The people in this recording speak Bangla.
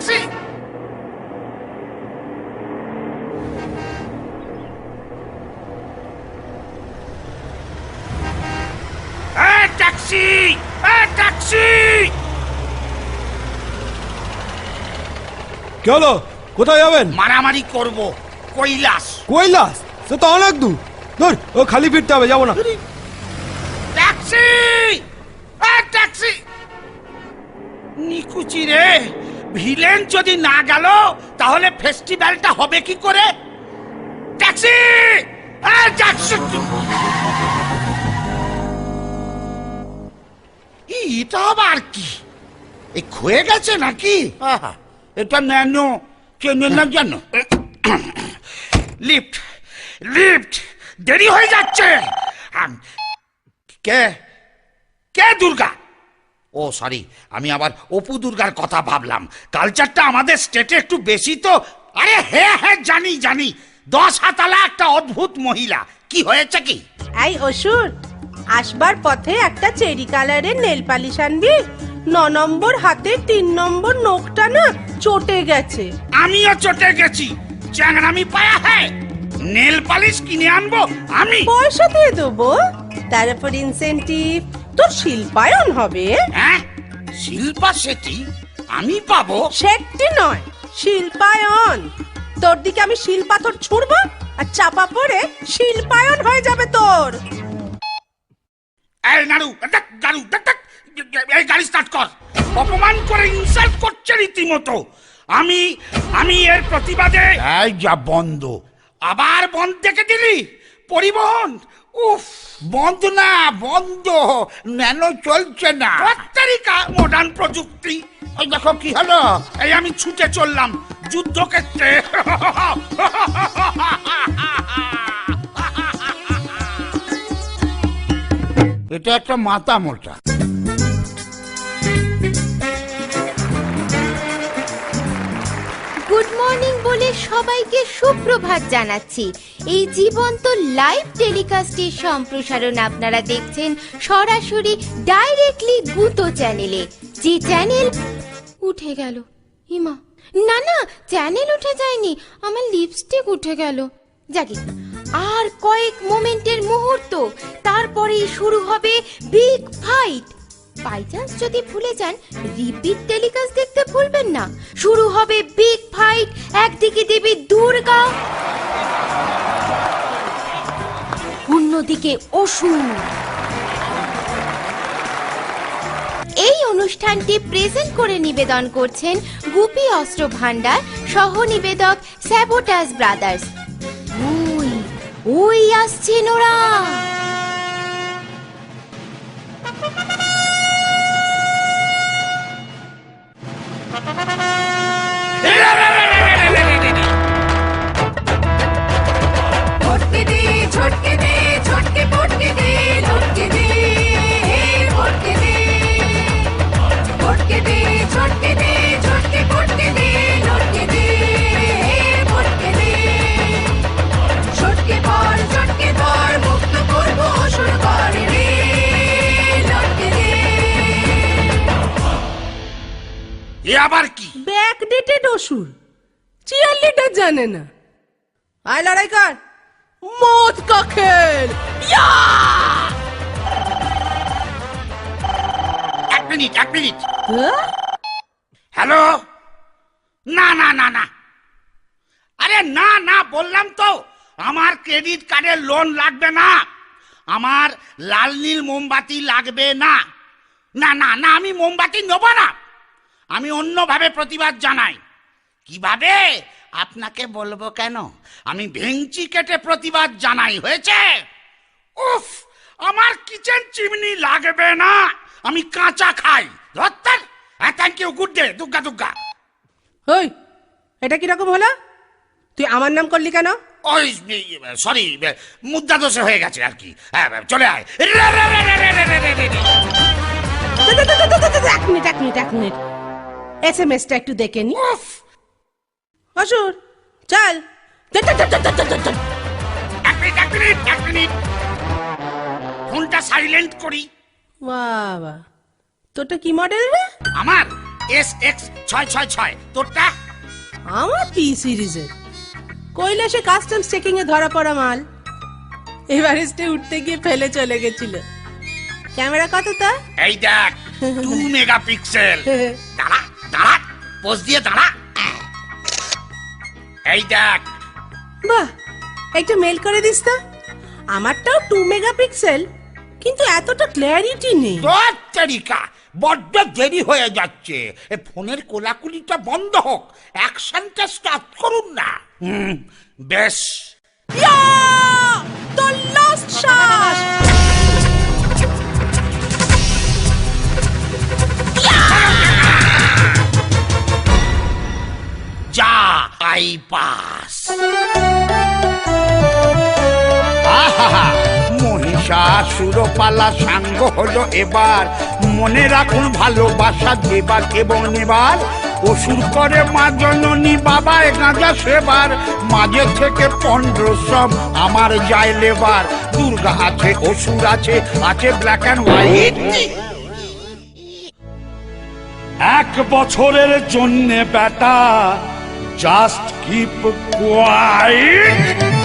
এই, ট্যাক্সি! ট্যাক্সি! কি হলো? কোথায় যাবেন? মারামারি করব। কৈলাস। কৈলাস? সে তো অনেক দূর। ধর ও খালি ফিরতে হবে যাব না। ট্যাক্সি! ট্যাক্সি! নিকুচি রে! ভিলেন যদি না গেল তাহলে ফেস্টিভ্যালটা হবে কি করে? ট্যাক্সি এটা আবার কি? এই ক্ষয়ে গেছে নাকি? এটা ন্যানো। চেনে না জানো লিফট লিফট দেরি হয়ে যাচ্ছে। কে? কে দুর্গা? ও সরি আমি আবার অপু দুর্গার কথা ভাবলাম। কালচারটা আমাদের স্টেটে একটু বেশি তো। আরে হ্যাঁ হ্যাঁ জানি জানি। দশ হাতালা একটা অদ্ভুত মহিলা। কি হয়েছে কি? এই অসুর আসবার পথে একটা চেরি কালারের নেল পালিশ আনবি। ন নম্বর হাতে তিন নম্বর নখটা না চটে গেছে। আমিও চটে গেছি। চ্যাংরামি পায়া হ্যাঁ নেল পালিশ কিনে আনব আমি। পয়সা দিয়ে দেবো। তারপর ইনসেন্টিভ তোর শিল্পায়ন হবে। হ্যাঁ? শিল্পা সেটি আমি পাবো। সেটি নয় শিল্পায়ন। তোর দিকে আমি শিল পাথর ছুড়বো আর চাপা পড়ে শিল্পায়ন হয়ে যাবে তোর। এই নাড়ু দেখ গাড়ু দেখ এই গাড়ি স্টার্ট কর। অপমান করে ইনসাল্ট করছে রীতিমতো। আমি আমি এর প্রতিবাদে এই যা বন্ধ। আবার বন্ধ দেখে দিলি? পরিবহন উফ বন্ধ না বন্ধ। ন্যানো চলছে না। তারিকা মডার্ন প্রযুক্তি। ওই দেখো কি হলো? এই আমি ছুটে চললাম যুদ্ধক্ষেত্রে। এটা একটা মাথা মোটা। বলে সবাইকে সুপ্রভাত জানাচ্ছি। এই জীবন্ত লাইভ টেলিকাস্টের সম্প্রসারণ আপনারা দেখছেন সরাসরি ডাইরেক্টলি গুতো চ্যানেলে যে চ্যানেল উঠে গেল। হিমা না না চ্যানেল উঠে যায়নি। আমার লিপস্টিক উঠে গেল। যাকে, আর কয়েক মোমেন্টের মুহূর্ত। তারপরেই শুরু হবে বিগ ফাইট বাই চান্স যদি ভুলে যান রিপিট টেলিকাস্ট দেখতে ভুলবেন না। শুরু হবে বিগ ফাইট একদিকে দেবী দুর্গা, অন্যদিকে অসুর এই অনুষ্ঠানটি প্রেজেন্ট করে নিবেদন করছেন গুপি অস্ত্র ভান্ডার সহ নিবেদক স্যাবোটাস ব্রাদার্স ওই ওই আসছেন ওরা এ আবার কি? ব্যাকডেটেড অসুর। চিয়ার লিডার জানে না। আয় লড়াই কর। মদ কা খেল ইয়া! এক মিনিট এক মিনিট। হ্যাঁ? হ্যালো? না না না না। আরে না না বললাম তো আমার ক্রেডিট কার্ডের লোন লাগবে না। আমার লাল নীল মোমবাতি লাগবে না। না না না আমি মোমবাতি নেব না। আমি অন্যভাবে প্রতিবাদ জানাই কীভাবে আপনাকে বলব কেন আমি ভেঞ্চি কেটে প্রতিবাদ জানাই হয়েছে উফ আমার কিচেন চিমনি লাগবে না আমি কাঁচা খাই ধরতেন হ্যাঁ thank you good day Dugga Dugga ওই এটা কীরকম হলো তুই আমার নাম করলি কেন ওই সরি মুদ্রা দোষে হয়ে গেছে আর কি হ্যাঁ চলে আয় এক মিনিট এক মিনিট এক মিনিট এস এম এসটা একটু দেখে নি। অসুর চল। এক মিনিট এক মিনিট এক মিনিট। ফোনটা সাইলেন্ট করি। বাবা তোরটা কি মডেল রে? আমার এস এক্স ছয় ছয় ছয়। তোরটা? আমার পি সিরিজের কৈলাসে কাস্টমস চেকিং এ ধরা পড়া মাল। এভারেস্টে উঠতে গিয়ে ফেলে চলে গেছিল। ক্যামেরা কত তা এই দেখ টু মেগাপিক্সেল দাঁড়া পোজ দিয়ে দাঁড়া। এই দেখ। বাহ একটু মেল করে দিস তো। আমারটাও টু মেগাপিক্সেল কিন্তু এতটা ক্ল্যারিটি নেই। তোর তারিকা বড্ড দেরি হয়ে যাচ্ছে। এ ফোনের কোলাকুলিটা বন্ধ হোক অ্যাকশনটা স্টার্ট করুন না। হুম বেশ। দ্য লাস্ট শ্বাস। আই পাস আহা মহিষাসুরপালা সাঙ্গ হলো এবার। মনে রাখুন ভালোবাসা দেবার এবং নেবার। অসুর করে মা জননী বাবা গাঁজা সেবার। মাঝে থেকে পনেরো সব আমার যায় লেবার। দুর্গা আছে, অসুর আছে আছে ব্ল্যাক অ্যান্ড হোয়াইট এক বছরের জন্যে বেটা Just keep quiet.